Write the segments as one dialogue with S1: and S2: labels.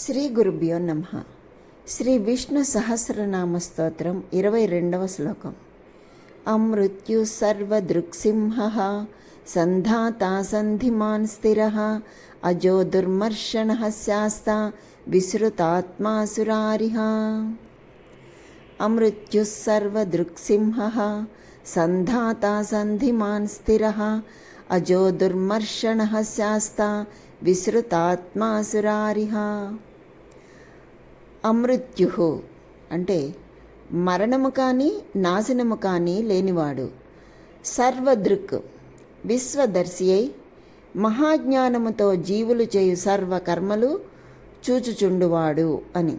S1: శ్రీ గురుభ్యో నమ. శ్రీ విష్ణు సహస్రనామ స్తోత్రం ఇరవై రెండవ శ్లోకం. అమృత్యు సర్వదృక్సింహ సంధాతా సంధిమాన్ స్థిర అజో దుర్మర్షణ శాస్త విశ్రుతాత్మాసురారిహ అమృత్యు సర్వదృక్సింహ సంధాతా సంధిమాన్ స్థిర అజో దుర్మర్షణ శాస్త విసృతాత్మాసురారిహ. అమృత్యు అంటే మరణము కానీ నాశనము కానీ లేనివాడు. సర్వదృక్ విశ్వదర్శి అయి మహాజ్ఞానముతో జీవులు చేయు సర్వకర్మలు చూచుచుండువాడు అని.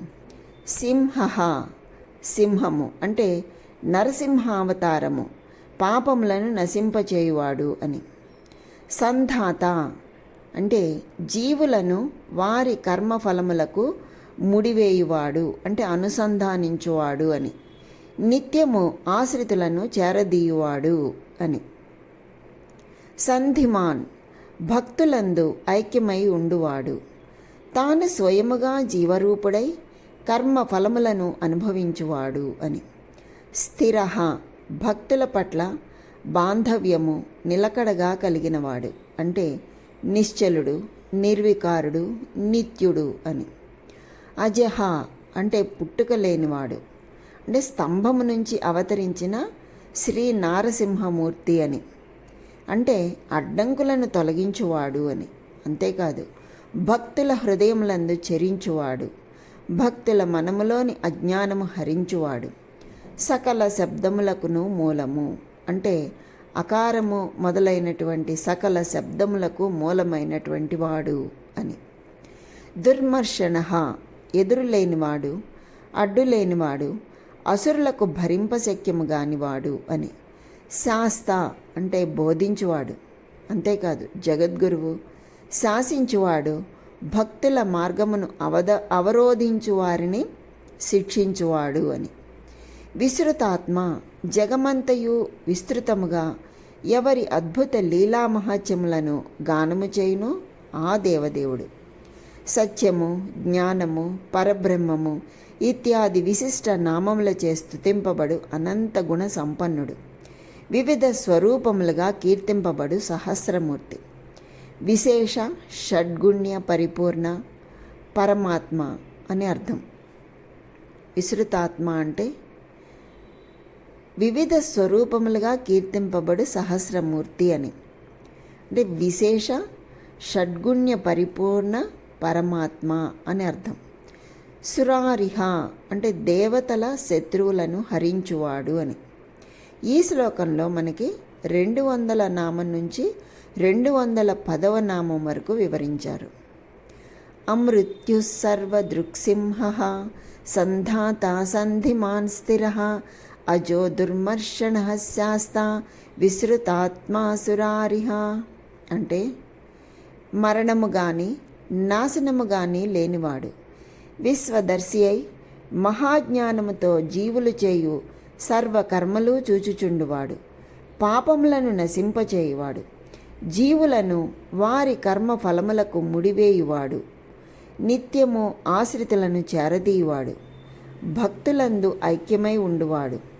S1: సింహ సింహము అంటే నరసింహావతారము పాపములను నశింపచేయువాడు అని. సంధాత అంటే జీవులను వారి కర్మఫలములకు ముడివేయువాడు అంటే అనుసంధానించువాడు అని. నిత్యము ఆశ్రితులను చేరదీయువాడు అని. సంధిమాన్ భక్తులందు ఐక్యమై ఉండువాడు. తాను స్వయముగా జీవరూపుడై కర్మ ఫలములను అనుభవించువాడు అని. స్థిర భక్తుల పట్ల బాంధవ్యము నిలకడగా కలిగినవాడు. అంటే నిశ్చలుడు నిర్వికారుడు నిత్యుడు అని. అజహ అంటే పుట్టుక లేనివాడు. అంటే స్తంభము నుంచి అవతరించిన శ్రీ నారసింహమూర్తి అని. అంటే అడ్డంకులను తొలగించువాడు అని. అంతేకాదు భక్తుల హృదయములందు చెరించువాడు. భక్తుల మనములోని అజ్ఞానము హరించువాడు. సకల శబ్దములకును మూలము. అంటే అకారము మొదలైనటువంటి సకల శబ్దములకు మూలమైనటువంటి వాడు అని. దుర్మర్షణ ఎదురులేనివాడు అడ్డులేనివాడు అసురులకు భరింపశక్యము గానివాడు అని. శాస్త అంటే బోధించువాడు అంతేకాదు జగద్గురువు శాసించువాడు భక్తుల మార్గమును అవద అవరోధించు వారిని శిక్షించువాడు అని. విస్తృతాత్మ జగమంతయు విస్తృతముగా ఎవరి అద్భుత లీలామహత్యములను గానము చేయును ఆ దేవదేవుడు. సత్యము జ్ఞానము పరబ్రహ్మము ఇత్యాది విశిష్ట నామముల స్తుతింపబడు అనంత గుణ సంపన్నుడు వివిధ స్వరూపములుగా కీర్తింపబడు సహస్రమూర్తి. విశేష షడ్గుణ్య పరిపూర్ణ పరమాత్మ అని అర్థం. విస్తృతాత్మ అంటే వివిధ స్వరూపములుగా కీర్తింపబడు సహస్రమూర్తి అని. అంటే విశేష షడ్గుణ్య పరిపూర్ణ పరమాత్మ అని అర్థం. సురారిహ అంటే దేవతల శత్రువులను హరించువాడు అని. ఈ శ్లోకంలో మనకి రెండు వందల నామం నుంచి రెండు వందల పదవ నామం వరకు వివరించారు. అమృత్యుసర్వదృక్సింహ సంధాత సంధిమాన్ స్థిర అజో దుర్మర్షణ శాస్త విసృతాత్మాసురారిహ అంటే మరణము గాని నాశనము గాని లేనివాడు. విశ్వదర్శి అయి మహాజ్ఞానముతో జీవులు చేయు సర్వకర్మలు చూచుచుండువాడు. పాపములను నశింపచేయువాడు. జీవులను వారి కర్మ ఫలములకు ముడివేయువాడు. నిత్యము ఆశ్రితులను చేరదీయువాడు. భక్తులందు ఐక్యమై ఉండువాడు.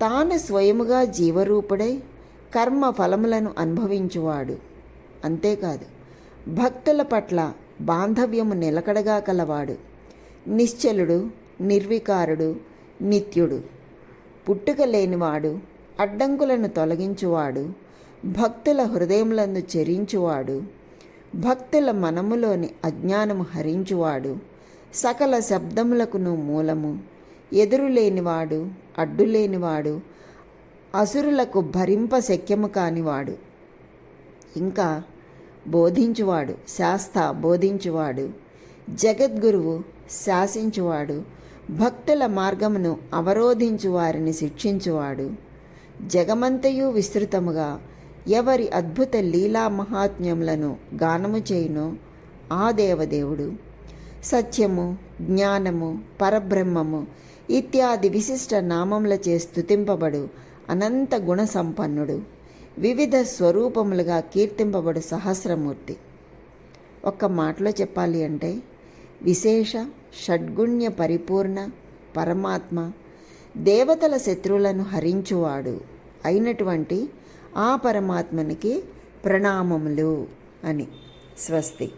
S1: తాను స్వయముగా జీవరూపుడై కర్మ ఫలములను అనుభవించువాడు. అంతేకాదు భక్తుల పట్ల బాంధవ్యము నిలకడగా కలవాడు. నిశ్చలుడు నిర్వికారుడు నిత్యుడు. పుట్టుక లేనివాడు అడ్డంకులను తొలగించువాడు. భక్తుల హృదయములందు చెరించువాడు. భక్తుల మనములోని అజ్ఞానము హరించువాడు. సకల శబ్దములకును మూలము. ఎదురులేనివాడు అడ్డులేనివాడు అసురులకు భరింప శక్యము కానివాడు ఇంకా బోధించువాడు శాస్త బోధించువాడు జగద్గురువు శాసించువాడు భక్తుల మార్గమును అవరోధించు వారిని శిక్షించువాడు జగమంతయు విస్తృతముగా ఎవరి అద్భుత లీలా మహాత్మ్యములను గానము చేయునో ఆ దేవదేవుడు. సత్యము జ్ఞానము పరబ్రహ్మము ఇత్యాది విశిష్ట నామములచే స్థుతింపబడు అనంత గుణ సంపన్నుడు వివిధ స్వరూపములుగా కీర్తింపబడు సహస్రమూర్తి. ఒక్క మాటలో చెప్పాలి అంటే విశేష షడ్గుణ్య పరిపూర్ణ పరమాత్మ దేవతల శత్రువులను హరించువాడు అయినటువంటి ఆ పరమాత్మనికి ప్రణామములు అని స్వస్తి.